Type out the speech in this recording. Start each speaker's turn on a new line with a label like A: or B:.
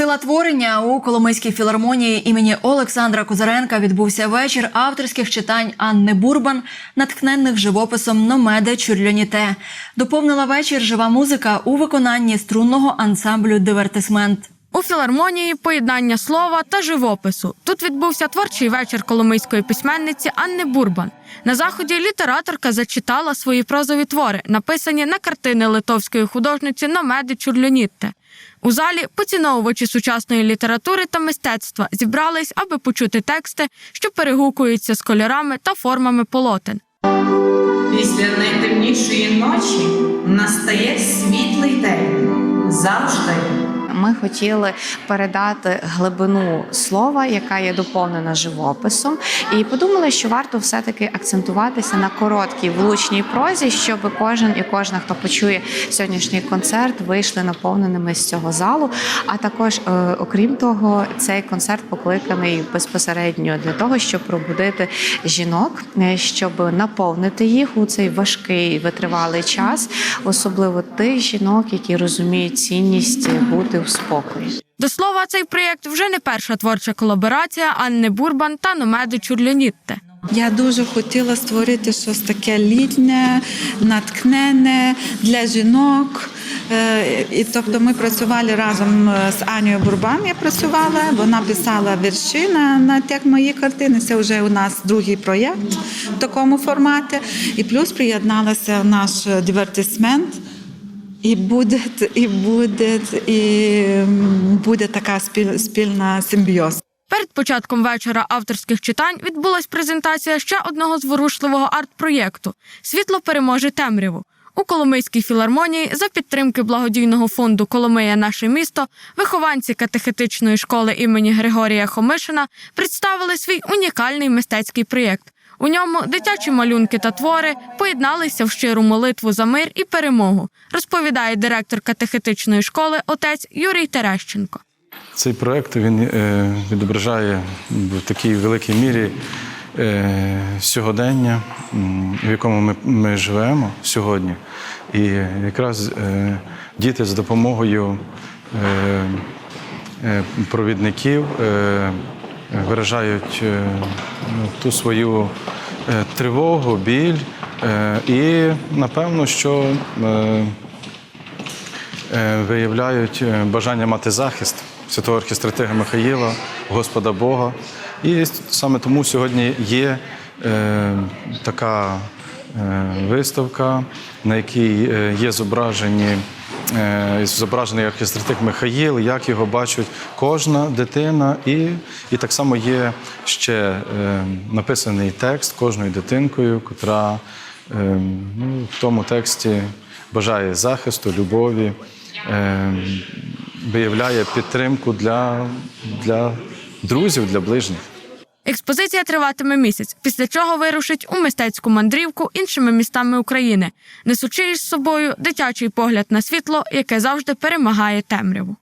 A: Сила творення у Коломийській філармонії імені Олександра Козаренка відбувся вечір авторських читань Анни Бурбан, натхненних живописом Номеде Чурльоніте. Доповнила вечір жива музика у виконанні струнного ансамблю Дивертисмент.
B: У філармонії поєднання слова та живопису. Тут відбувся творчий вечір коломийської письменниці Анни Бурбан. На заході літераторка зачитала свої прозові твори, написані на картини литовської художниці Номеди Чурльонітте. У залі поціновувачі сучасної літератури та мистецтва зібрались, аби почути тексти, що перегукуються з кольорами та формами полотен.
C: Після найтемнішої ночі настає світлий день завжди.
D: Ми хотіли передати глибину слова, яка є доповнена живописом, і подумали, що варто все-таки акцентуватися на короткій влучній прозі, щоб кожен і кожна, хто почує сьогоднішній концерт, вийшли наповненими з цього залу. А також, е, окрім того, цей концерт покликаний безпосередньо для того, щоб пробудити жінок, е, щоб наповнити їх у цей важкий витривалий час, особливо тих жінок, які розуміють цінність бути в спокої.
B: До слова, цей проєкт вже не перша творча колаборація Анни Бурбан та Номеди Чурльонітте.
E: Я дуже хотіла створити щось таке літнє, наткнене для жінок. Е, І тобто ми працювали разом е, з Анією Бурбан. Я працювала, вона писала вірші на, на як мої картини. Це вже у нас другий проєкт в такому форматі. І плюс приєдналася наш дивертисмент. І буде, і буде, і буде така спіль, спільна симбіоз.
B: Перед початком вечора авторських читань відбулась презентація ще одного зворушливого арт-проєкту Світло переможе темряву. У Коломийській філармонії за підтримки благодійного фонду Коломия наше місто вихованці катехетичної школи імені Григорія Хомишина представили свій унікальний мистецький проєкт. У ньому дитячі малюнки та твори поєдналися в щиру молитву за мир і перемогу, розповідає директор катехетичної школи отець Юрій Терещенко.
F: Цей проект він е, відображає в такій великій мірі е, сьогодення, в якому ми, ми живемо сьогодні. І якраз е, діти з допомогою провідників виражають е, ну, ту свою е, тривогу, біль. Е, і напевно, що виявляють бажання мати захист святого архістратига Михаїла, Господа Бога. І саме тому сьогодні є така виставка, на якій є зображені. Е, Зображений архістратик Михаїл, як його бачить кожна дитина, і, і так само є ще е, написаний текст кожною дитинкою, котра е, ну, в тому тексті бажає захисту, любові, виявляє підтримку для, для друзів, для ближніх.
B: Експозиція триватиме місяць, після чого вирушить у мистецьку мандрівку іншими містами України, несучи із собою дитячий погляд на світло, яке завжди перемагає темряву.